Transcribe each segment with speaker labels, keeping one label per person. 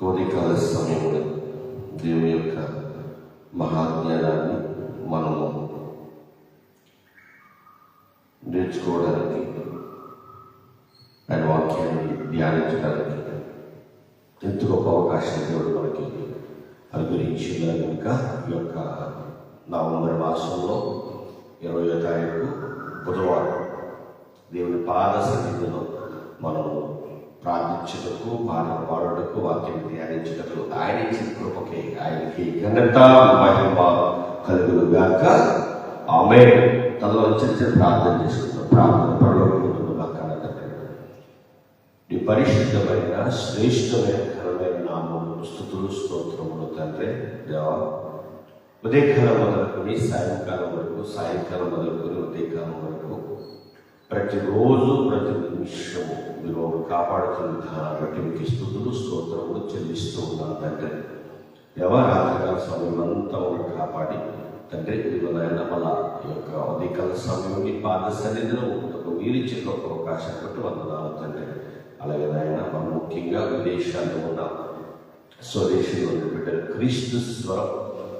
Speaker 1: కోరికాల సమయంలో దేవుని యొక్క మహాజ్ఞానాన్ని మనము నేర్చుకోవడానికి ఆయన వాక్యాన్ని ధ్యానించడానికి ఎంతో గొప్ప అవకాశం దేవుడు మనకి అనుగ్రహించిన కనుక ఈ యొక్క నవంబర్ మాసంలో ఇరవయో తారీఖు బుధవారం దేవుని పాద సన్నిధిలో మనము ప్రార్థించుటకు మానవ పాడుటకు వాక్యం ధ్యానించుటకు ఆయన ఇచ్చిన కృపకే ఆయనకి ఘనత మహిమ కలుగులు గాక ఆమె తనలో చిన్న ప్రార్థన చేసుకుంటాం ప్రార్థన పడవకుండా నీ పరిశుద్ధమైన శ్రేష్టమైన ఉదయకాలం మొదలుకొని సాయంకాలం వరకు సాయంకాలం మొదలుకొని ఉదయకాలం వరకు ప్రతిరోజు ప్రతి నిమిషము మీరు కాపాడుతున్న విధానాన్ని బట్టి మీకు స్థుతులు స్తోత్రములు చెల్లిస్తూ ఉన్నాను తండ్రి. వ్యవహారాల సమయం అంతా మమ్మల్ని కాపాడి తండ్రి మీరు నాయన మళ్ళా ఈ యొక్క ఉదయకాల సమయం మీ పాద సన్నిధిలో ఒక వీరిచ్చే ఒక అవకాశం బట్టి వందనాలు తండ్రి. అలాగే నాయన మనం ముఖ్యంగా విదేశాల్లో ఉన్న స్వదేశంలో ఉన్న బిడ్డలు క్రీస్తు స్వరం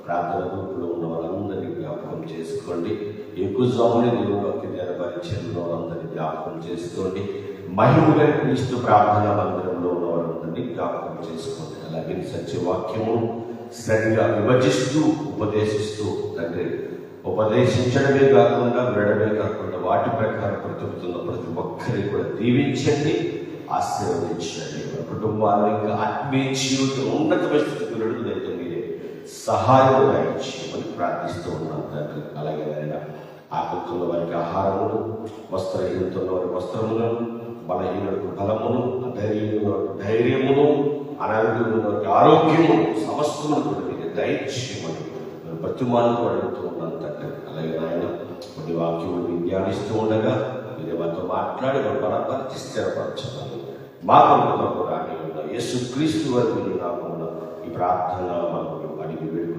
Speaker 1: ప్రార్థన గ్రూపులో ఉన్న వాళ్ళందరినీ జ్ఞాపకం చేసుకోండి. ఎక్కువ జాముని దేవుడికి నెరవేర్చిన వాళ్ళందరినీ జ్ఞాపకం చేసుకోండి. మహిమగా క్రీస్తు ప్రార్థన మందిరంలో ఉన్న వాళ్ళందరినీ జ్ఞాపకం చేసుకోండి. అలాగే సత్యవాక్యము సరిగా విభజిస్తూ ఉపదేశిస్తూ తండ్రి ఉపదేశించడమే కాకుండా వినడమే కాకుండా వాటి ప్రకారం బ్రతుకుతున్న ప్రతి ఒక్కరిని కూడా దీవించండి ఆశీర్వదించండి. మన కుటుంబాలను ఇంకా ఆత్మీయ జీవితం ఉన్నతమైన స్థితికి అయితే మీరే సహాయం దయచేయమని ప్రార్థిస్తూ ఉన్నాం తండ్రి అలాగే ఆయన ఆకలితున్న వారికి ఆహారమును వస్త్రహీనతున్న వారికి వస్త్రములను బలహీనులకు బలమును అధైర్యమును ధైర్యమును అనారోగ్యం వారికి ఆరోగ్యము సమస్తమును కూడా మీరే దయచేయమని మేము ప్రతిమాలను అడుగుతూ ఉన్నాం తండ్రి అలాగే నాయన కొన్ని వాక్యములు మీరు ధ్యానిస్తూ ఉండగా మీరే మాతో మాట్లాడి మన బలపరిచి స్థిరపరచాలి మా కొరకు రాని ఉన్న యేసుక్రీస్తు క్రీస్తు వారి ఈ ప్రార్థన మనం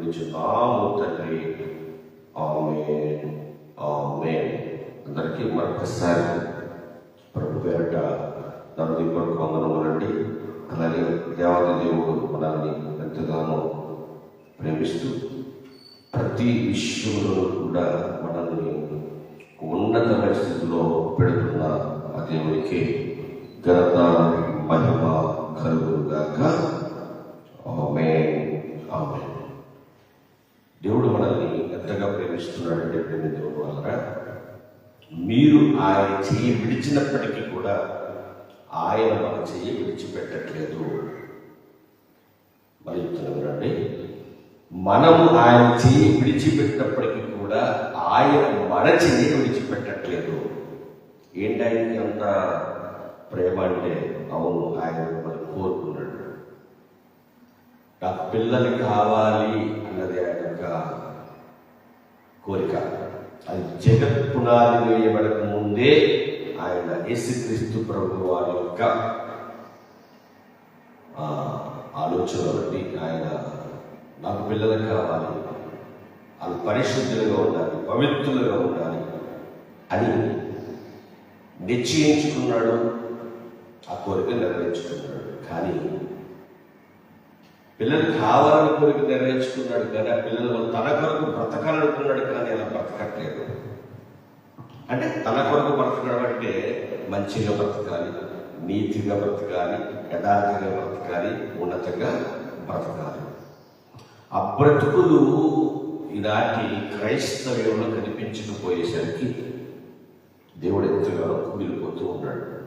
Speaker 1: అడిగి వేడుకునిచున్నాము తండ్రి ఆమె ఆమె అందరికీ మరొకసారి ప్రభు పేరట నన్ను కొరకు వందనములండి. అలాగే దేవాది దేవుడు మనల్ని ఎంతగానో ప్రేమిస్తూ ప్రతి విషయంలో కూడా మనల్ని ఉన్నతమైన స్థితిలో పెడుతున్న ఆ దేవునికి ఘనత మహిమ కలుగుగాక ఆమె దేవుడు మనల్ని ఎంతగా ప్రేమిస్తున్నాడంటే ప్రేమ దేవుడు వలన మీరు ఆయన చెయ్యి విడిచినప్పటికీ కూడా ఆయన మన చెయ్యి విడిచిపెట్టట్లేదు. మరి చెప్తున్నా మనము ఆయన చెయ్యి విడిచిపెట్టినప్పటికీ కూడా ఆయన మన చెయ్యి విడిచిపెట్టట్లేదు. ఏంటి ఆయనకి అంత ప్రేమ అంటే? అవును ఆయన మిమ్మల్ని కోరుకున్నాడు. నా పిల్లలు కావాలి అన్నది ఆయన యొక్క కోరిక. అది జగత్ పునాది వేయబడక ముందే ఆయన యేసుక్రీస్తు ప్రభు వారి యొక్క ఆలోచన బట్టి ఆయన నాకు పిల్లలు కావాలి. వాళ్ళు పరిశుద్ధులుగా ఉండాలి పవిత్రులుగా ఉండాలి అని నిశ్చయించుకున్నాడు. ఆ కోరిక నెరవేర్చుకున్నాడు. కానీ పిల్లలు కావాలని కోరిక నెరవేర్చుకున్నాడు కానీ ఆ పిల్లలు తన కొరకు బ్రతకాలనుకున్నాడు కానీ అలా బ్రతకట్లేదు. అంటే తన కొరకు బ్రతకడం అంటే మంచిగా బ్రతకాలి నీతిగా బ్రతకాలి యథార్థంగా బ్రతకాలి ఉన్నతంగా బ్రతకాలి. ఆ బ్రతుకులు ఈనాటి క్రైస్తవ్యంలో కనిపించకపోయేసరికి దేవుడు ఎంతగానో కుమిలిపోతూ ఉన్నాడు.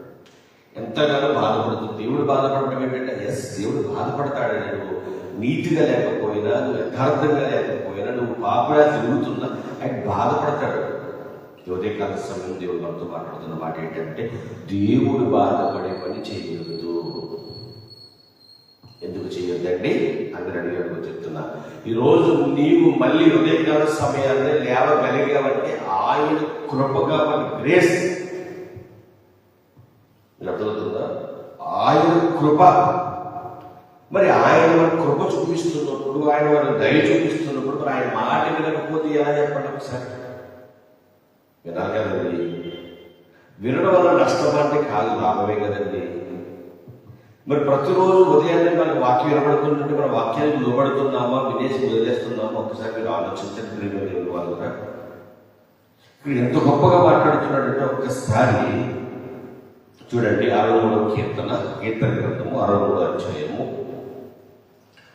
Speaker 1: ఎంతగానో బాధపడుతుంది. దేవుడు బాధపడటం ఏంటంటే ఎస్ దేవుడు బాధపడతాడు. నువ్వు నీతిగా లేకపోయినా నువ్వు యథార్థంగా లేకపోయినా నువ్వు పాపగా తిరుగుతున్నా ఆయన బాధపడతాడు. ఉదయకాల సమయం దేవుడు మనతో మాట్లాడుతున్న మాట ఏంటంటే దేవుడు బాధపడే పని చేయదు ఎందుకు చేయొద్దండి? అందరు అడిగాడు చెప్తున్నా. ఈరోజు నీవు మళ్ళీ ఉదయకాల సమయాన్ని లేవగలిగావంటే ఆయన కృపగా మన గ్రేస్ మీకు అర్థమవుతుందా? ఆయన కృప. మరి ఆయన మన కృప చూపిస్తున్నప్పుడు ఆయన మన దయ చూపిస్తున్నప్పుడు మరి ఆయన మాట వినకపోతే ఎలా చెప్పండి ఒకసారి. వినాలి కదండి. వినడం వల్ల నష్టం అంటే కాదు లాభమే కదండి. మరి ప్రతిరోజు ఉదయాన్నే మనకు వాక్యం వినబడుతుంటే మన వాక్యానికి లోబడుతున్నామా వినేసి వదిలేస్తున్నామా? ఒకసారి మీరు ఆలోచించండి ప్రేమ దేవుని వాళ్ళుగా ఇక్కడ ఎంత గొప్పగా మాట్లాడుతున్నాడంటే ఒక్కసారి చూడండి అరవై కీర్తన కీర్తన గ్రంథము అరవై మూడో అధ్యాయము.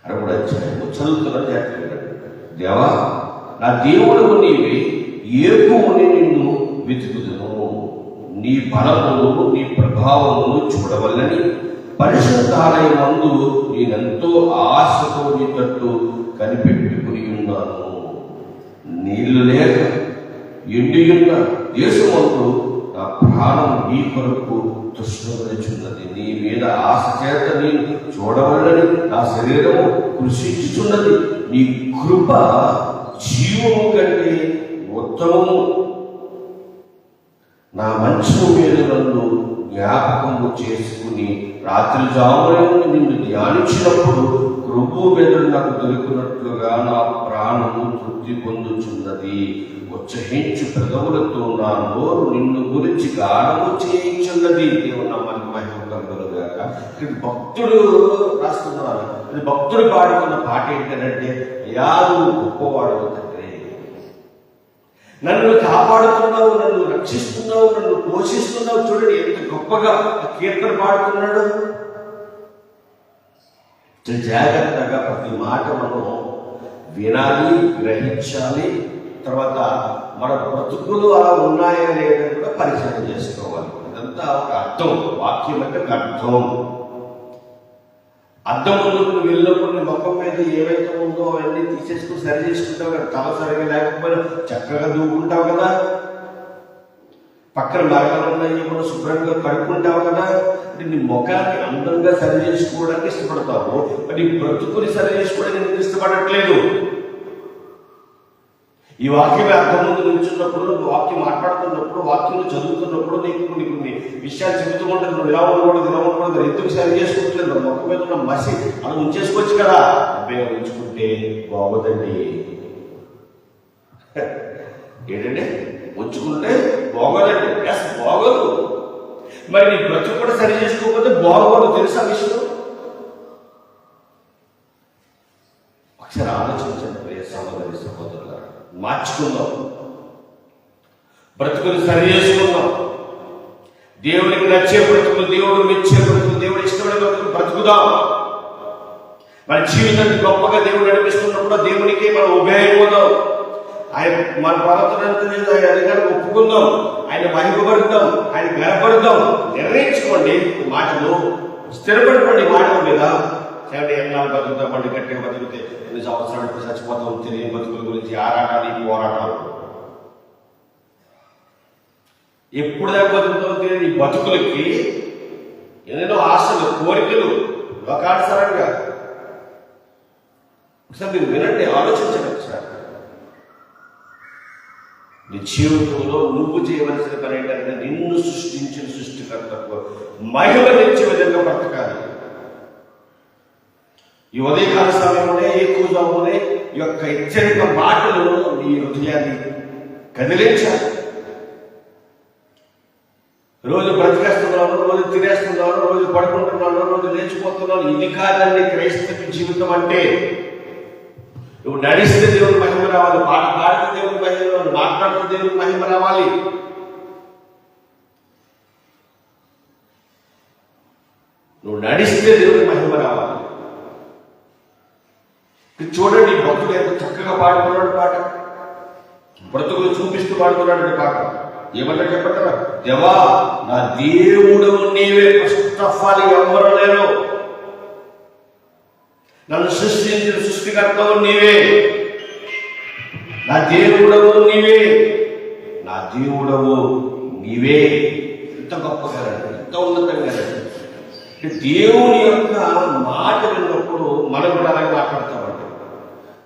Speaker 1: అరవై అధ్యాయము చదువుతున్న జాగ్రత్త దేవా నా దేవుడు నీవే ఏకుముని నిన్ను వెతుకుదును. నీ బలమును నీ ప్రభావమును చూడవల్లని పరిశుద్ధాలయమందు నేనెంతో ఆశతో నీతట్టు కనిపెట్టుకుని ఉన్నాను. నీళ్ళు లేక ఎండియున్న దేశమందు నా ప్రాణం నీ కొరకు తుష్ణుచున్నది నీ మీద ఆశ చేత నేను చూడవలని నా శరీరము కృషించుచున్నది. నీ కృప జీవము కంటే ఉత్తమము. నా మంచం మీద నన్ను జ్ఞాపకము చేసుకుని రాత్రి జాములను నిన్ను ధ్యానించినప్పుడు కృపు మెదడు నాకు దొరికినట్లుగా నా ప్రాణము తృప్తి పొందుచున్నది. ఉత్సహించు పెదవులతో నా నోరు నిన్ను గురించి గానము చేయించున్నది. దేవుడు నమ్మకి మహిమ కలుగులుగాక ఇక్కడ భక్తుడు రాస్తున్నారు. ఇది భక్తుడు పాడుతున్న పాట ఏంటంటే యాదు గొప్పవాడు తండ్రి. నన్ను కాపాడుతున్నావు నన్ను రక్షిస్తున్నావు నన్ను పోషిస్తున్నావు. చూడండి ఎంత గొప్పగా కీర్తన పాడుతున్నాడు. జాగ్రత్తగా ప్రతి మాట మనం వినాలి గ్రహించాలి తర్వాత మన బ్రతుకులు అలా ఉన్నాయా లేదని కూడా పరిశీలన చేసుకోవాలి. ఇదంతా ఒక అర్థం వాక్యం అంటే ఒక అర్థం. అద్దం ముందు నువ్వు వెళ్ళినప్పుడు నీ ముఖం మీద ఏవైతే ఉందో అవన్నీ తీసేసుకుని సరి చేసుకుంటావు కదా తల సరిగా లేకపోయినా చక్కగా దూకుంటావు కదా. పక్కన మరకలు ఉన్నాయి కూడా శుభ్రంగా కడుక్కుంటావు కదా అంటే నీ ముఖాన్ని అందంగా సరి చేసుకోవడానికి ఇష్టపడతావు. నీ బ్రతుకుని సరి చేసుకోవడానికి ఎందుకు ఇష్టపడట్లేదు? ఈ వాక్యం అర్థం ముందు నిల్చున్నప్పుడు వాక్యం మాట్లాడుతున్నప్పుడు వాక్యం చదువుతున్నప్పుడు నీకు కొన్ని కొన్ని విషయాలు చెబుతూ ఉంటారు. నువ్వు ఇలా ఉండకూడదు ఇలా ఉండకూడదు ఎందుకు సరి చేసుకుంటలేదు మరి మొక్క మీద ఉన్న మసి అలా ఉంచేసుకోవచ్చు కదా. ఉపయోగించుకుంటే ఉంచుకుంటే బాగోదండి. ఏంటంటే ఉంచుకుంటే బాగోదండి. ఎస్ బాగోదు. మరి నీ బ్రతుకు కూడా సరి చేసుకోకపోతే బాగోదు. తెలుసా విషయం? ఒకసారి ఆలోచించండి ప్రియ సహోదరి సహోదరుల మార్చుకుందాం. బ్రతుకుని సరి చేసుకుందాం. దేవునికి నచ్చే బ్రతుకు దేవుడు మెచ్చే బ్రతుకు దేవుడు ఇష్టపడే బ్రతుకులు బ్రతుకుదాం. మన జీవితాన్ని గొప్పగా దేవుడు నడిపిస్తున్నప్పుడు దేవునికి మనం ఉపయోగపోదాం ఆయన మన ప్రవర్తన ఆయన ఒప్పుకుందాం. ఆయన మహిమపడతాం ఆయన గనపడతాం నిర్ణయించుకోండి మాటలు. స్థిరపడిపోండి మాటల మీద. కాబట్టి ఎన్నాళ్ళు బతుకుతాం? పండి గట్టిగా బతికితే ఎన్ని సంవత్సరాలు చచ్చిపోతాం. తెలియని బతుకుల గురించి ఆరాటాలు ఈ పోరాటాలు. ఎప్పుడు దాకా బతుకుతాం తెలియని ఈ బతుకులకి ఎన్నెన్నో ఆశలు కోరికలు లోకానుసారంగా. ఒకసారి మీరు వినండి ఆలోచించండి ఒకసారి. నీ జీవితంలో నువ్వు చేయవలసిన పని ఏంటంటే నిన్ను సృష్టించిన సృష్టికర్తకు మహిమనిచ్చే విధంగా బ్రతకాలి. ఈ ఉదయకాల సమయంలోనే ఎక్కువలోనే ఈ యొక్క హెచ్చరిక మాటలు నీ హృదయాన్ని కదిలించాలి. రోజు బ్రతికేస్తున్నాను రోజు తినేస్తున్నాను రోజు పడుకుంటున్నాను రోజు లేచిపోతున్నాను ఇది కాదండి క్రైస్తవ జీవితం అంటే. నువ్వు నడిస్తే దేవుడు మహిమ రావాలి పాట పాడితే దేవుని మహిమ రావాలి మాట్లాడుతూ దేవుని మహిమ రావాలి నువ్వు నడిస్తే దేవుని మహిమ రావాలి చూడండి ఈ భక్తుడు ఎంత చక్కగా పాడుతున్నాడు పాట. బ్రతుకులు చూపిస్తూ పాడుతున్నాడు పాట. ఏమన్నా చెప్పంటారా దేవా నా దేవుడు నీవే ఫస్ట్ ఆఫ్ ఆల్ ఎవరు లేరు? నన్ను సృష్టించిన సృష్టికర్తవు నీవే. నా దేవుడవు నీవే. నా దేవుడవు నీవే. ఎంత గొప్పగా ఎంత ఉన్నతంగా దేవుని యొక్క మాట విన్నప్పుడు మనం కూడా అలాగే మాట్లాడతామంట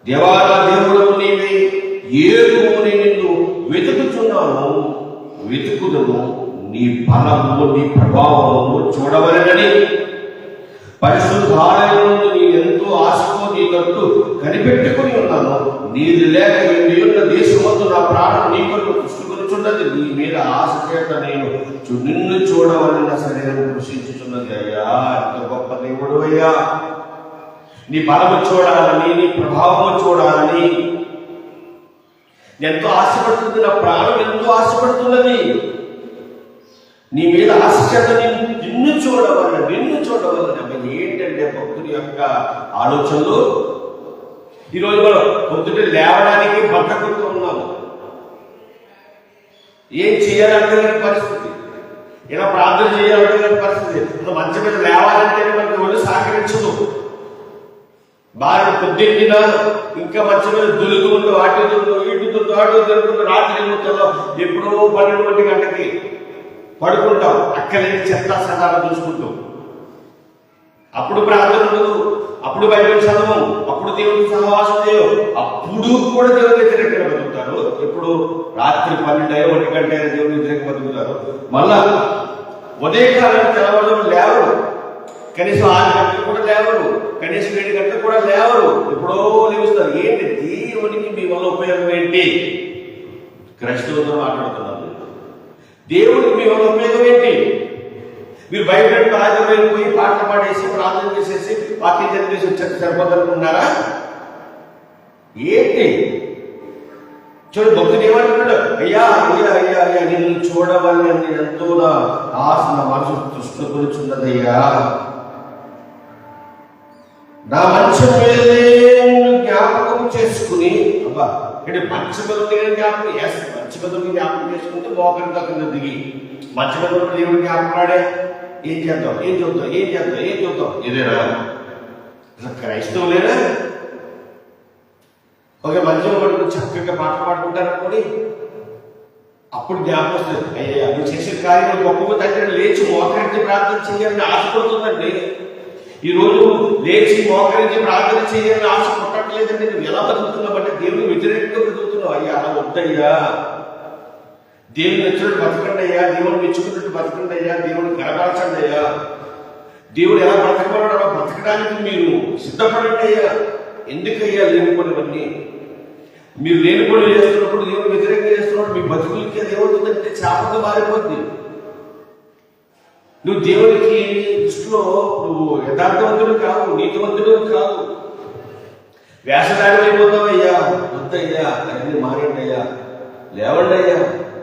Speaker 1: దేవా దేవుడవు నీవే. ఏదో నిన్ను వెతుకుతున్నాను వెతుకుదము. నీ బలము నీ ప్రభావము చూడవలనని పరిశుద్ధాలయంలో నీ కనిపెట్టుకుని ఉన్నాను. నీది లేక వెండి ఉన్న దేశమందు నా ప్రాణం నీ కొరకు పుష్టికొనిచున్నది. నీ మీద ఆశ చేత నేను నిన్ను చూడవని నా శరీరం కృషించుచున్నది అయ్యా ఎంత గొప్ప దేవుడు అయ్యా. నీ బలము చూడాలని నీ ప్రభావము చూడాలని. ఎంతో ఆశపడుతుంది నా ప్రాణం ఎంతో ఆశపడుతున్నది. నీ మీద ఆశ నిన్ను చూడవలన నిన్ను చూడవలన మరి ఏంటంటే భక్తుని యొక్క ఆలోచనలు? ఈరోజు మనం పొద్దుట లేవడానికి బట్టకుంటూ ఉన్నాము ఏం చేయాలంటే పరిస్థితి. ఇలా ప్రార్థన చేయాలంటే పరిస్థితి. ఇప్పుడు మంచి మీద లేవాలంటే మనకి ఒళ్ళు సహకరించదు. బాగా పొద్దున్న ఇంకా మంచి మీద దులుగుంటూ అటు దుందు ఇటు దుందు అటు దులుగుంటూ రాత్రి ఎప్పుడో పన్నెండు గంటకి పడుకుంటాం. అక్కలేని చెత్త సదాలు చూసుకుంటాం. అప్పుడు ప్రార్థన ఉండదు. అప్పుడు బైబిల్ చదవం అప్పుడు దేవుడికి సహవాసం చేయవు అప్పుడు కూడా దేవుని వ్యతిరేకంగా బతుకుతారు. ఎప్పుడు? రాత్రి పన్నెండు అయ్యో ఒంటి గంట అయినా దేవుని వ్యతిరేకంగా బతుకుతారు. మళ్ళా ఉదయకాలం తెల్లవారు లేవరు. కనీసం ఆరు గంటలు కూడా లేవరు. కనీసం ఏడు గంటలు కూడా లేవరు. ఎప్పుడో లేవుస్తారు ఏంటి? దేవునికి మీ వల్ల ఉపయోగం ఏంటి? క్రైస్తవులతో మాట్లాడుతున్నారు దేవుడికి మీ వల్ల ఉపయోగం ఏంటి? మీరు బయట రాజమైన పోయి పాటలు పాడేసి ప్రార్థన చేసేసి వాక్యం చదివేసి వచ్చారు సరిపోదనుకున్నారా ఏంటి? చూడు భక్తుడు ఏమంటున్నాడు? అయ్యా అయ్యా అయ్యా అయ్యా నిన్ను చూడవాలని నేను ఎంతో నా ఆశ నా మనసు తృష్ణపరుచున్నదయ్యా నా మంచి జ్ఞాపకం చేసుకుని అబ్బా అంటే మంచం కదా జ్ఞాపకం ఎస్ మంచం ఉంది జ్ఞాపకం చేసుకుంటే మోకరి దగ్గర దిగి మంచం ఉన్న దేవుడు జ్ఞాపకం ఆడే ఏం చేద్దాం? ఏం చూద్దాం? ఏం చేద్దాం? ఏం చూద్దాం? ఇదేనా అసలు క్రైస్తవులేనా ఒక మంచం పడుకుని చక్కగా పాట పాడుకుంటారు అనుకోని అప్పుడు జ్ఞాపకం వస్తుంది. అయ్యా నువ్వు చేసే కార్యం గొప్పగా తండ్రి లేచి మోకరించి ప్రార్థన చేయాలని ఆశపడుతుందండి ఈ రోజు లేచి మోకరించి ప్రార్థన చేయాలని ఆశ పుట్టట్లేదండి. నువ్వు ఎలా బతుకుతున్నావు? అంటే అయ్యా అలా వద్దయ్యా దేవుని నచ్చినట్టు బతకండి అయ్యా దేవుని మెచ్చుకున్నట్టు బతకండి అయ్యా దేవుని కనపరచండి అయ్యా దేవుడు ఎలా బ్రతకమన్నాడో అలా బ్రతకడానికి మీరు సిద్ధపడండి అయ్యా ఎందుకయ్యా లేనిపోనివన్నీ? మీరు లేనిపోయి చేస్తున్నప్పుడు దేవుడు వ్యతిరేకంగా చేస్తున్నప్పుడు మీ బతుకులకి అది ఏమవుతుందంటే శాపంగా మారిపోద్ది. నువ్వు దేవునికి దృష్టిలో నువ్వు యథార్థవంతుడు కాదు నీతివంతుడు కాదు వేషధారి అయిపోతావయ్యా వద్దయ్యా అన్ని మారండి అయ్యా. లేవండి అయ్యా.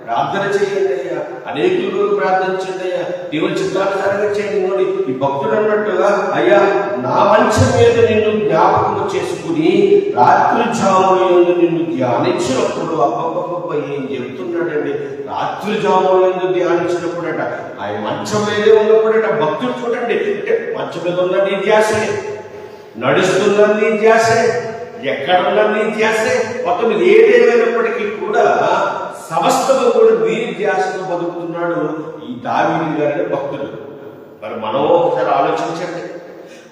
Speaker 1: ప్రార్థన చేయండి అయ్యా. అనేకుల ప్రార్థన ప్రార్థించండి అయ్యా. దేవుని చిత్తానుసారంగా చేయండి నోడి ఈ భక్తుడు అన్నట్టుగా అయ్యా నా మంచం మీద నిన్ను జ్ఞాపకం చేసుకుని రాత్రి జాములందు నిన్ను ధ్యానించినప్పుడు అబ్బబ్బబ్బ ఏం చెప్తున్నాడండి రాత్రి జాములందు ధ్యానించినప్పుడట ఆయన మంచం మీదే ఉన్నప్పుడట భక్తుడు చూడండి. అంటే మంచం మీద ఉన్న నీ ధ్యాసే. నడుస్తున్న నీ ధ్యాసే ఎక్కడున్న నీ ధ్యాసే మొత్తం ఏదేమైనప్పటికీ కూడా సమస్తము కూడా నీ ధ్యాసతో బతుకుతున్నాడు ఈ దావీని గారి భక్తుడు మరి మనం ఒకసారి ఆలోచించండి.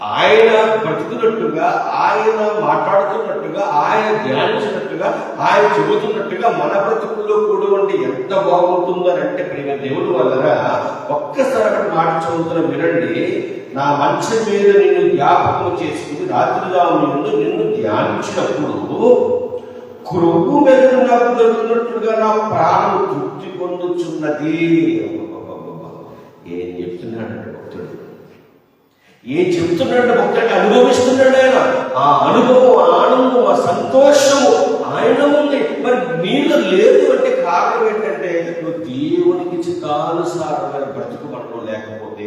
Speaker 1: ఆయన బ్రతుకున్నట్టుగా ఆయన మాట్లాడుతున్నట్టుగా ఆయన ధ్యానించినట్టుగా ఆయన చెబుతున్నట్టుగా మన బ్రతుకుల్లో కూడా ఉండి ఎంత బాగుంటుందని అంటే ప్రియ దేవుడు వలన ఒక్కసారి అక్కడ మాట చదువుతున్న వినండి నా మంచం మీద నిన్ను జ్ఞాపకం చేసుకుని రాత్రిగా ముందు నిన్ను ధ్యానించినప్పుడు క్రొవ్వు మీద నాకు దొరుకుతున్నట్టుగా నా ప్రాణం తృప్తి పొందుచున్నది. ఏం చెప్తున్నాడంటే భక్తుడు? ఏం చెబుతున్నాడు భక్తుడు అనుభవిస్తున్నాడు ఆయన ఆ అనుభవం ఆనందం ఆ సంతోషము ఆయన ఉంది. మరి నీళ్ళు లేదు అంటే కారణం ఏంటంటే నువ్వు దేవునికి చిత్తానుసారమైన బ్రతుకు మనలో లేకపోతే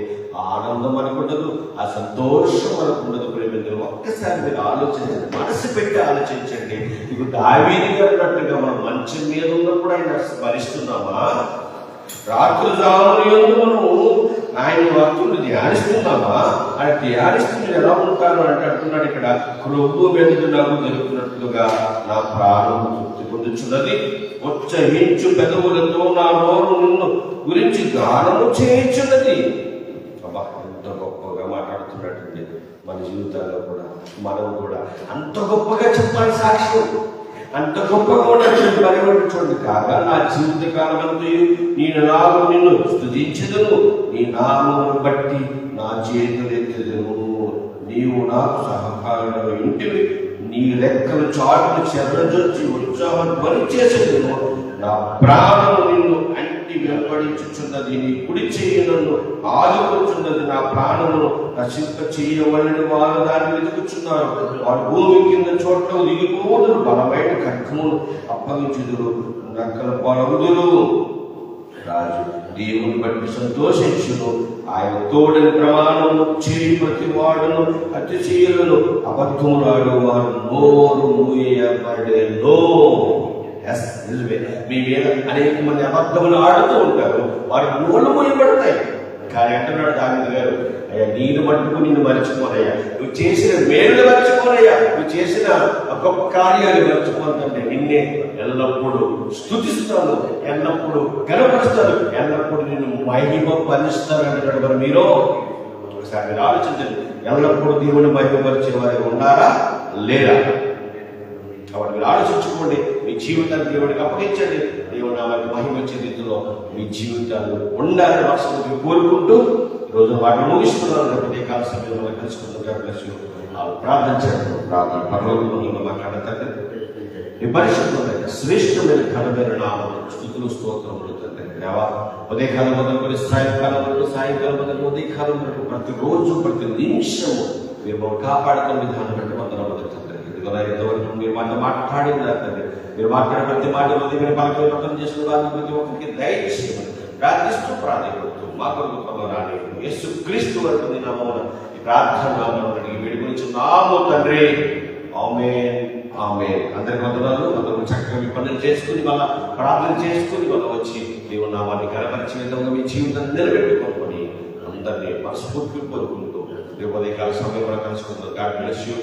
Speaker 1: ఆనందం మనకు ఉండదు ఆ సంతోషం మనకు ఉండదు ప్రేమించు ఒక్కసారి మీరు ఆలోచించండి మనసు పెట్టి ఆలోచించండి. ఇప్పుడు దావీని అన్నట్టుగా మనం మంచం మీద ఉన్నప్పుడు ఆయన స్మరిస్తున్నామా? రాత్రి జాములందు ఆయన భక్తులు ధ్యానిస్తున్నామా ఆయన ధ్యానిస్తున్న ఎలా ఉంటారు అంటే అంటున్నాడు ఇక్కడ క్రొవ్వు వెనుక నాకు జరుగుతున్నట్లుగా నా ప్రాణం తృప్తి పొందుచున్నది. ఉచ్చహించు పెదవులతో నా నోరు నిన్ను గురించి గానము చేయించున్నది. అబ్బా ఎంత గొప్పగా మాట్లాడుతున్నట్టుండి మన జీవితాల్లో కూడా మనం కూడా అంత గొప్పగా చెప్పాలి సాక్ష్యం అంత గొప్పగా ఉన్నటువంటి పరిమాణం చూడండి కాగా నా జీవిత కాలం అంతయు నేను నాము నిన్ను స్థుతించదును నీ నామమును బట్టి నా చేతులు నీవు నాకు సహకారం ఇంటివి. నీ లెక్కలు చాటును చెరజొచ్చి ఉత్సాహం పని చేసేదను నా ప్రాణము వెంబడించుచున్నది నీ కుడి చేయనను నన్ను ఆదుకుంటున్నది నా ప్రాణమును నశింప చేయవలని వారు దాన్ని వెతుకుచున్నారు. వారు భూమి కింద చోట్ల దిగిపోదురు బలమైన ఖడ్గమును అప్పగించుదురు నక్కల పొలవుదురు. రాజు దేవుని బట్టి సంతోషించును. ఆయన తోడని ప్రమాణము చేయి ప్రతి వాడును అతిశీలను అబద్ధములాడు వారు నోరు మూయబడేలో ఎస్ నిజమే మీ మీద అనేక మంది అబద్ధములు ఆడుతూ ఉంటారు వారి నోళ్ళు మూయబడతాయి కానీ అంటున్నాడు దాని గారు అయ్యా నేను మట్టుకు నిన్ను మర్చిపోనయ్యా నువ్వు చేసిన మేలు మర్చిపోనయ్యా నువ్వు చేసిన గొప్ప కార్యాలు మరచిపోతుంటే నిన్నే ఎల్లప్పుడూ స్థుతిస్తాను ఎల్లప్పుడూ గనపరుస్తాను ఎల్లప్పుడూ నిన్ను మహిమపరుస్తాను అంటున్నాడు మరి మీరు. ఒకసారి మీరు ఆలోచించండి. ఎల్లప్పుడూ దేవుని మహిమపరిచే వారు ఉన్నారా? లేదా కాబట్టి మీరు ఆలోచించుకోండి. మీ జీవితాన్ని దేవుడికి అప్పగించండి. దేవుడు నామకి మహిమ వచ్చే రీతిలో మీ జీవితాలు ఉండాలని మనసుకు కోరుకుంటూ ఈ రోజు వాటిని ముగిస్తున్నాను. ప్రతి కాల సమయంలో కలుసుకుంటున్నారు ప్రార్థన చేయడం ప్రార్థన పర్లోకంలో మాట్లాడతారు. నీ పరిశుద్ధమైన శ్రేష్టమైన ఘనమైన నామం స్థుతులు స్తోత్రములు తండ్రి. దేవా ఉదయకాలం మొదలుకొని సాయంకాలం వరకు సాయంకాలం మొదలు ఉదయకాలం వరకు ప్రతిరోజు ప్రతి నిమిషము మీరు మమ్మల్ని కాపాడుతున్న విధానం బట్టి కదా తండ్రి ఇదిగో మీరు మాట మాట్లాడిన తండ్రి మీరు మాట్లాడే ప్రతి మాట మీరు పలకలు పక్కన చేసిన వారిని ప్రతి ఒక్కరికి దయచేయమని ప్రార్థిస్తూ ప్రార్థిస్తూ మా కొరకు రాని యేసు క్రీస్తు వరకు నీ నామమున ఈ ప్రార్థన నామమున అడిగి వేడుకొని తండ్రి. ఆమె ఆమె అందరి వందనాలు. అందరూ చక్కగా మీ పనులు చేసుకుని మన ప్రార్థన చేసుకుని మళ్ళీ వచ్చి దేవుని నామాన్ని కనపరిచే విధంగా మీ జీవితం నిలబెట్టుకోమని అందరినీ మనస్ఫూర్తి కోరుకుంటూ రేపు ఉదయకాల సమయంలో కలుసుకుందాం. God bless you.